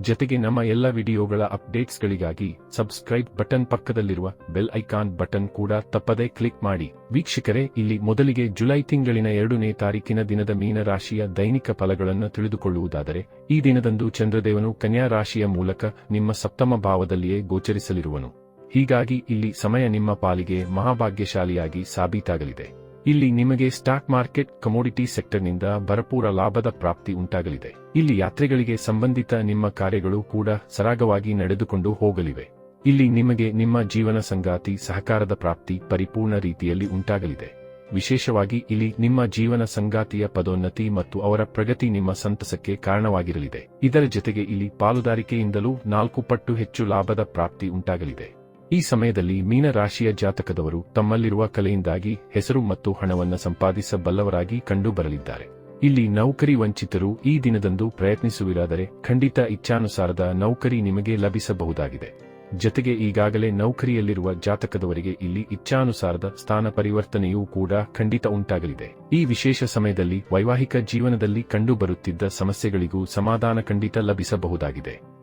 ಜೊತೆಗೆ ನಮ್ಮ ಎಲ್ಲ ವಿಡಿಯೋಗಳ ಅಪ್ಡೇಟ್ಸ್ಗಳಿಗಾಗಿ ಸಬ್ಸ್ಕ್ರೈಬ್ ಬಟನ್ ಪಕ್ಕದಲ್ಲಿರುವ ಬೆಲ್ ಐಕಾನ್ ಬಟನ್ ಕೂಡ ತಪ್ಪದೇ ಕ್ಲಿಕ್ ಮಾಡಿ. ವೀಕ್ಷಕರೇ, ಇಲ್ಲಿ ಮೊದಲಿಗೆ ಜುಲೈ ತಿಂಗಳಿನ ಎರಡನೇ ತಾರೀಕಿನ ದಿನದ ಮೀನರಾಶಿಯ ದೈನಿಕ ಫಲಗಳನ್ನು ತಿಳಿದುಕೊಳ್ಳುವುದಾದರೆ, ಈ ದಿನದಂದು ಚಂದ್ರದೇವನು ಕನ್ಯಾ ರಾಶಿಯ ಮೂಲಕ ನಿಮ್ಮ ಸಪ್ತಮ ಭಾವದಲ್ಲಿಯೇ ಗೋಚರಿಸಲಿರುವನು. ಹೀಗಾಗಿ ಇಲ್ಲಿ ಸಮಯ ನಿಮ್ಮ ಪಾಲಿಗೆ ಮಹಾಭಾಗ್ಯಶಾಲಿಯಾಗಿ ಸಾಬೀತಾಗಲಿದೆ. ಇಲ್ಲಿ ನಿಮಗೆ ಸ್ಟಾಕ್ ಮಾರ್ಕೆಟ್ ಕಮೋಡಿಟಿ ಸೆಕ್ಟರ್ನಿಂದ ಭರಪೂರ ಲಾಭದ ಪ್ರಾಪ್ತಿ ಉಂಟಾಗಲಿದೆ. ಇಲ್ಲಿ ಯಾತ್ರೆಗಳಿಗೆ ಸಂಬಂಧಿತ ನಿಮ್ಮ ಕಾರ್ಯಗಳು ಕೂಡ ಸರಾಗವಾಗಿ ನಡೆದುಕೊಂಡು ಹೋಗಲಿವೆ. ಇಲ್ಲಿ ನಿಮಗೆ ನಿಮ್ಮ ಜೀವನ ಸಂಗಾತಿ ಸಹಕಾರದ ಪ್ರಾಪ್ತಿ ಪರಿಪೂರ್ಣ ರೀತಿಯಲ್ಲಿ ಉಂಟಾಗಲಿದೆ. ವಿಶೇಷವಾಗಿ ಇಲ್ಲಿ ನಿಮ್ಮ ಜೀವನ ಸಂಗಾತಿಯ ಪದೋನ್ನತಿ ಮತ್ತು ಅವರ ಪ್ರಗತಿ ನಿಮ್ಮ ಸಂತಸಕ್ಕೆ ಕಾರಣವಾಗಿರಲಿದೆ. ಇದರ ಜೊತೆಗೆ ಇಲ್ಲಿ ಪಾಲುದಾರಿಕೆಯಿಂದಲೂ ನಾಲ್ಕು ಪಟ್ಟು ಹೆಚ್ಚು ಲಾಭದ ಪ್ರಾಪ್ತಿ ಉಂಟಾಗಲಿದೆ. ಈ ಸಮಯದಲ್ಲಿ ಮೀನರಾಶಿಯ ಜಾತಕದವರು ತಮ್ಮಲ್ಲಿರುವ ಕಲೆಯಿಂದಾಗಿ ಹೆಸರು ಮತ್ತು ಹಣವನ್ನು ಸಂಪಾದಿಸಬಲ್ಲವರಾಗಿ ಕಂಡುಬರಲಿದ್ದಾರೆ. ಇಲ್ಲಿ ನೌಕರಿ ವಂಚಿತರು ಈ ದಿನದಂದು ಪ್ರಯತ್ನಿಸುವಿರಾದರೆ ಖಂಡಿತ ಇಚ್ಛಾನುಸಾರದ ನೌಕರಿ ನಿಮಗೆ ಲಭಿಸಬಹುದಾಗಿದೆ. ಜತೆಗೆ ಈಗಾಗಲೇ ನೌಕರಿಯಲ್ಲಿರುವ ಜಾತಕದವರಿಗೆ ಇಲ್ಲಿ ಇಚ್ಛಾನುಸಾರದ ಸ್ಥಾನ ಪರಿವರ್ತನೆಯೂ ಕೂಡ ಖಂಡಿತ ಉಂಟಾಗಲಿದೆ. ಈ ವಿಶೇಷ ಸಮಯದಲ್ಲಿ ವೈವಾಹಿಕ ಜೀವನದಲ್ಲಿ ಕಂಡುಬರುತ್ತಿದ್ದ ಸಮಸ್ಯೆಗಳಿಗೂ ಸಮಾಧಾನ ಖಂಡಿತ ಲಭಿಸಬಹುದಾಗಿದೆ.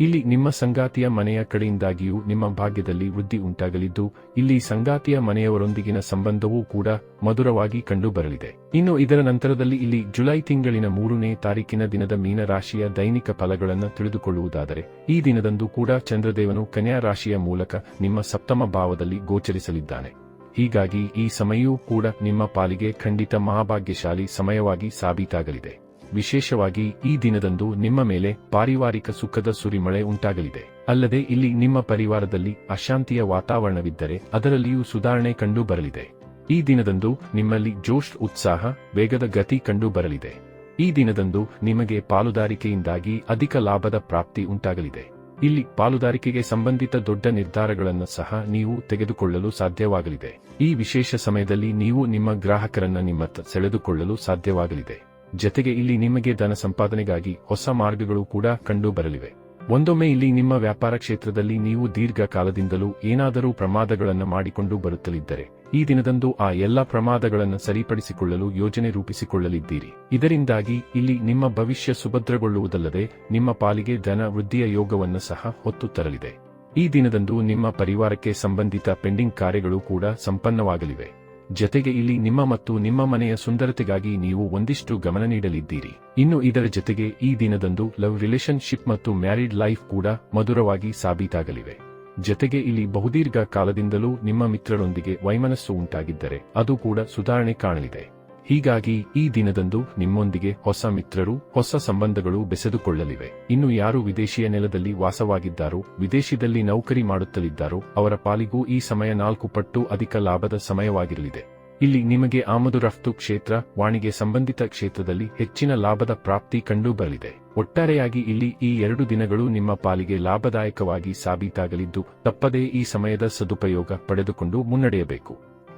ಇಲ್ಲಿ ನಿಮ್ಮ ಸಂಗಾತಿಯ ಮನೆಯ ಕಡೆಯಿಂದಾಗಿಯೂ ನಿಮ್ಮ ಭಾಗ್ಯದಲ್ಲಿ ವೃದ್ಧಿ ಉಂಟಾಗಲಿದ್ದು, ಇಲ್ಲಿ ಸಂಗಾತಿಯ ಮನೆಯವರೊಂದಿಗಿನ ಸಂಬಂಧವೂ ಕೂಡ ಮಧುರವಾಗಿ ಕಂಡುಬರಲಿದೆ. ಇನ್ನು ಇದರ ನಂತರದಲ್ಲಿ ಇಲ್ಲಿ ಜುಲೈ ತಿಂಗಳಿನ ಮೂರನೇ ತಾರೀಕಿನ ದಿನದ ಮೀನರಾಶಿಯ ದೈನಿಕ ಫಲಗಳನ್ನು ತಿಳಿದುಕೊಳ್ಳುವುದಾದರೆ, ಈ ದಿನದಂದು ಕೂಡ ಚಂದ್ರದೇವನು ಕನ್ಯಾ ರಾಶಿಯ ಮೂಲಕ ನಿಮ್ಮ ಸಪ್ತಮ ಭಾವದಲ್ಲಿ ಗೋಚರಿಸಲಿದ್ದಾನೆ. ಹೀಗಾಗಿ ಈ ಸಮಯವೂ ಕೂಡ ನಿಮ್ಮ ಪಾಲಿಗೆ ಖಂಡಿತ ಮಹಾಭಾಗ್ಯಶಾಲಿ ಸಮಯವಾಗಿ ಸಾಬೀತಾಗಲಿದೆ. ವಿಶೇಷವಾಗಿ ಈ ದಿನದಂದು ನಿಮ್ಮ ಮೇಲೆ ಪಾರಿವಾರಿಕ ಸುಖದ ಸುರಿಮಳೆ ಉಂಟಾಗಲಿದೆ. ಅಲ್ಲದೆ ಇಲ್ಲಿ ನಿಮ್ಮ ಪರಿವಾರದಲ್ಲಿ ಅಶಾಂತಿಯ ವಾತಾವರಣವಿದ್ದರೆ ಅದರಲ್ಲಿಯೂ ಸುಧಾರಣೆ ಕಂಡು ಬರಲಿದೆ. ಈ ದಿನದಂದು ನಿಮ್ಮಲ್ಲಿ ಜೋಶ್ ಉತ್ಸಾಹ, ವೇಗದ ಗತಿ ಕಂಡು ಬರಲಿದೆ. ಈ ದಿನದಂದು ನಿಮಗೆ ಪಾಲುದಾರಿಕೆಯಿಂದಾಗಿ ಅಧಿಕ ಲಾಭದ ಪ್ರಾಪ್ತಿ ಉಂಟಾಗಲಿದೆ. ಇಲ್ಲಿ ಪಾಲುದಾರಿಕೆಗೆ ಸಂಬಂಧಿತ ದೊಡ್ಡ ನಿರ್ಧಾರಗಳನ್ನು ಸಹ ನೀವು ತೆಗೆದುಕೊಳ್ಳಲು ಸಾಧ್ಯವಾಗಲಿದೆ. ಈ ವಿಶೇಷ ಸಮಯದಲ್ಲಿ ನೀವು ನಿಮ್ಮ ಗ್ರಾಹಕರನ್ನ ನಿಮ್ಮತ್ತ ಸೆಳೆದುಕೊಳ್ಳಲು ಸಾಧ್ಯವಾಗಲಿದೆ. ಜತೆಗೆ ಇಲ್ಲಿ ನಿಮಗೆ ಧನ ಸಂಪಾದನೆಗಾಗಿ ಹೊಸ ಮಾರ್ಗಗಳು ಕೂಡ ಕಂಡು ಬರಲಿವೆ ಒಂದೊಮ್ಮೆ ಇಲ್ಲಿ ನಿಮ್ಮ ವ್ಯಾಪಾರ ಕ್ಷೇತ್ರದಲ್ಲಿ ನೀವು ದೀರ್ಘಕಾಲದಿಂದಲೂ ಏನಾದರೂ ಪ್ರಮಾದಗಳನ್ನು ಮಾಡಿಕೊಂಡು ಬರುತ್ತಲಿದ್ದರೆ, ಈ ದಿನದಂದು ಆ ಎಲ್ಲ ಪ್ರಮಾದಗಳನ್ನು ಸರಿಪಡಿಸಿಕೊಳ್ಳಲು ಯೋಜನೆ ರೂಪಿಸಿಕೊಳ್ಳಲಿದ್ದೀರಿ. ಇದರಿಂದಾಗಿ ಇಲ್ಲಿ ನಿಮ್ಮ ಭವಿಷ್ಯ ಸುಭದ್ರಗೊಳ್ಳುವುದಲ್ಲದೆ ನಿಮ್ಮ ಪಾಲಿಗೆ ಧನ ವೃದ್ಧಿಯ ಯೋಗವನ್ನು ಸಹ ಹೊತ್ತು ತರಲಿದೆ. ಈ ದಿನದಂದು ನಿಮ್ಮ ಪರಿವಾರಕ್ಕೆ ಸಂಬಂಧಿತ ಪೆಂಡಿಂಗ್ ಕಾರ್ಯಗಳು ಕೂಡ ಸಂಪನ್ನವಾಗಲಿವೆ. ಜತೆಗೆ ಇಲ್ಲಿ ನಿಮ್ಮ ಮತ್ತು ನಿಮ್ಮ ಮನೆಯ ಸುಂದರತೆಗಾಗಿ ನೀವು ಒಂದಿಷ್ಟು ಗಮನ ನೀಡಲಿದ್ದೀರಿ. ಇನ್ನು ಇದರ ಜತೆಗೆ ಈ ದಿನದಂದು ಲವ್ ರಿಲೇಶನ್ಶಿಪ್ ಮತ್ತು ಮ್ಯಾರಿಡ್ ಲೈಫ್ ಕೂಡ ಮಧುರವಾಗಿ ಸಾಬೀತಾಗಲಿವೆ. ಜತೆಗೆ ಇಲ್ಲಿ ಬಹುದೀರ್ಘ ಕಾಲದಿಂದಲೂ ನಿಮ್ಮ ಮಿತ್ರರೊಂದಿಗೆ ವೈಮನಸ್ಸು ಉಂಟಾಗಿದ್ದರೆ ಅದು ಕೂಡ ಸುಧಾರಣೆ ಕಾಣಲಿದೆ. ಹೀಗಾಗಿ ಈ ದಿನದಂದು ನಿಮ್ಮೊಂದಿಗೆ ಹೊಸ ಮಿತ್ರರು, ಹೊಸ ಸಂಬಂಧಗಳು ಬೆಸೆದುಕೊಳ್ಳಲಿವೆ. ಇನ್ನು ಯಾರು ವಿದೇಶಿಯ ನೆಲದಲ್ಲಿ ವಾಸವಾಗಿದ್ದಾರೋ ವಿದೇಶದಲ್ಲಿ ನೌಕರಿ ಮಾಡುತ್ತಲಿದ್ದಾರೋ, ಅವರ ಪಾಲಿಗೂ ಈ ಸಮಯ ನಾಲ್ಕು ಪಟ್ಟು ಅಧಿಕ ಲಾಭದ ಸಮಯವಾಗಿರಲಿದೆ. ಇಲ್ಲಿ ನಿಮಗೆ ಆಮದು ರಫ್ತು ಕ್ಷೇತ್ರ ವಾಣಿಗೆ ಸಂಬಂಧಿತ ಕ್ಷೇತ್ರದಲ್ಲಿ ಹೆಚ್ಚಿನ ಲಾಭದ ಪ್ರಾಪ್ತಿ ಕಂಡು ಬರಲಿದೆ ಒಟ್ಟಾರೆಯಾಗಿ ಇಲ್ಲಿ ಈ ಎರಡು ದಿನಗಳು ನಿಮ್ಮ ಪಾಲಿಗೆ ಲಾಭದಾಯಕವಾಗಿ ಸಾಬೀತಾಗಲಿದ್ದು, ತಪ್ಪದೇ ಈ ಸಮಯದ ಸದುಪಯೋಗ ಪಡೆದುಕೊಂಡು ಮುನ್ನಡೆಯಬೇಕು.